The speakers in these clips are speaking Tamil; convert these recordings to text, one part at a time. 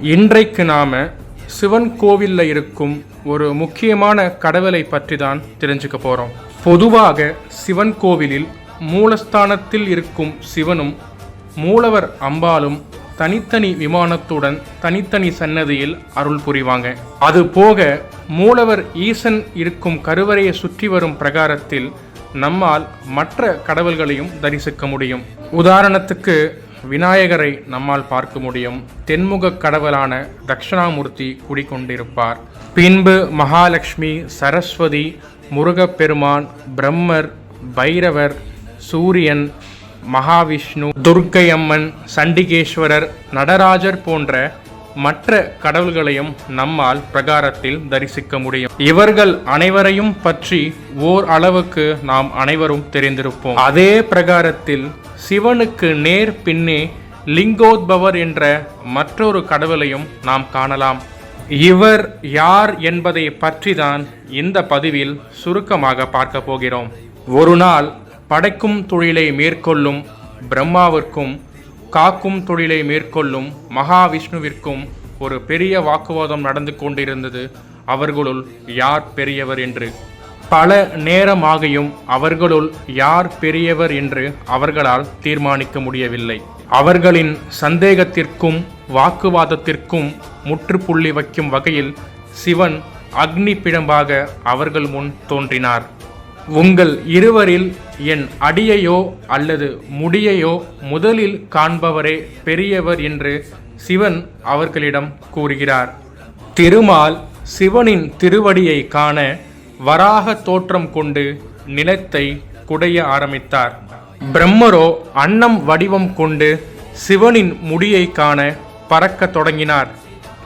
இன்றைக்கு நாம் சிவன் கோவில்ல இருக்கும் ஒரு முக்கியமான கடவுளை பற்றி தான் தெரிஞ்சுக்க போகிறோம் பொதுவாக சிவன் கோவிலில் மூலஸ்தானத்தில் இருக்கும் சிவனும் மூலவர் அம்பாலும் தனித்தனி விமானத்துடன் தனித்தனி சன்னதியில் அருள் புரிவாங்க. அது போக மூலவர் ஈசன் இருக்கும் கருவறையை சுற்றி வரும் பிரகாரத்தில் நம்மால் மற்ற கடவுள்களையும் தரிசிக்க முடியும். உதாரணத்துக்கு விநாயகரை நம்மால் பார்க்க முடியும். தென்முக கடவுளான தட்சிணாமூர்த்தி குடிக்கொண்டிருப்பார் பின்பு மகாலட்சுமி சரஸ்வதி முருகப்பெருமான் பிரம்மர் பைரவர் சூரியன் மகாவிஷ்ணு துர்க்கை அம்மன் சண்டிகேஸ்வரர் நடராஜர் போன்ற மற்ற கடவுள்களையும் நம்மால் பிரகாரத்தில் தரிசிக்க முடியும். இவர்கள் அனைவரையும் பற்றி ஓர் அளவுக்கு நாம் அனைவரும் தெரிந்திருப்போம். அதே பிரகாரத்தில் சிவனுக்கு நேர் பின்னே லிங்கோத்பவர் என்ற மற்றொரு கடவுளையும் நாம் காணலாம். இவர் யார் என்பதை பற்றி தான் இந்த பதிவில் சுருக்கமாக பார்க்க போகிறோம். ஒரு நாள் படைக்கும் தொழிலை மேற்கொள்ளும் பிரம்மாவிற்கும் காக்கும் தொழிலை மேற்கொள்ளும் மகாவிஷ்ணுவிற்கும் ஒரு பெரிய வாக்குவாதம் நடந்து கொண்டிருந்தது. அவர்களுள் யார் பெரியவர் என்று. பல நேரமாகியும் அவர்களுள் யார் பெரியவர் என்று அவர்களால் தீர்மானிக்க முடியவில்லை. அவர்களின் சந்தேகத்திற்கும் வாக்குவாதத்திற்கும் முற்றுப்புள்ளி வைக்கும் வகையில் சிவன் அக்னி பிழம்பாக அவர்கள் முன் தோன்றினார். உங்கள் இருவரில் என் அடியையோ அல்லது முடியையோ முதலில் காண்பவரே பெரியவர் என்று சிவன் அவர்களிடம் கூறுகிறார். திருமால் சிவனின் திருவடியை காண வராக தோற்றம் கொண்டு நிலத்தை குடைய ஆரம்பித்தார். பிரம்மரோ அன்னம் வடிவம் கொண்டு சிவனின் முடியை காண பறக்கத் தொடங்கினார்.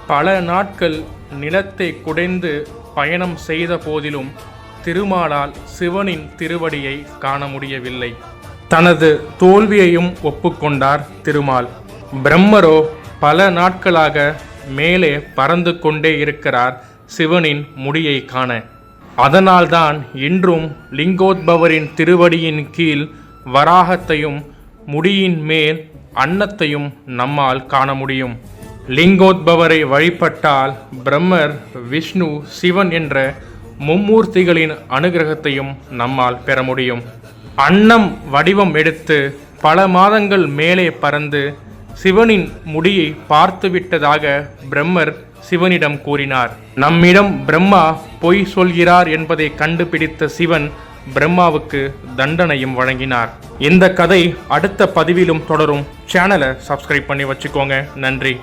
பல நாட்கள் நிலத்தை குடைந்து பயணம் செய்த போதிலும் திருமாலால் சிவனின் திருவடியை காண முடியவில்லை. தனது தோல்வியையும் ஒப்புக்கொண்டார் திருமால். பிரம்மரோ பல நாட்களாக மேலே பறந்து கொண்டே இருக்கிறார் சிவனின் முடியை காண. அதனால்தான் இன்றும் லிங்கோத்பவரின் திருவடியின் கீழ் வராகத்தையும் முடியின் மேல் அன்னத்தையும் நம்மால் காண முடியும். லிங்கோத்பவரை வழிபட்டால் பிரம்மர் விஷ்ணு சிவன் என்ற மும்மூர்த்திகளின் அனுகிரகத்தையும் நம்மால் பெற முடியும். அன்னம் வடிவம் எடுத்து பல மாதங்கள் மேலே பறந்து சிவனின் முடியை பார்த்துவிட்டதாக பிரம்மர் சிவனிடம் கூறினார். நம்மிடம் பிரம்மா பொய் சொல்கிறார் என்பதை கண்டுபிடித்த சிவன் பிரம்மாவுக்கு தண்டனையும் வழங்கினார். இந்த கதை அடுத்த பதிவிலும் தொடரும். சேனலை சப்ஸ்கிரைப் பண்ணி வச்சுக்கோங்க. நன்றி.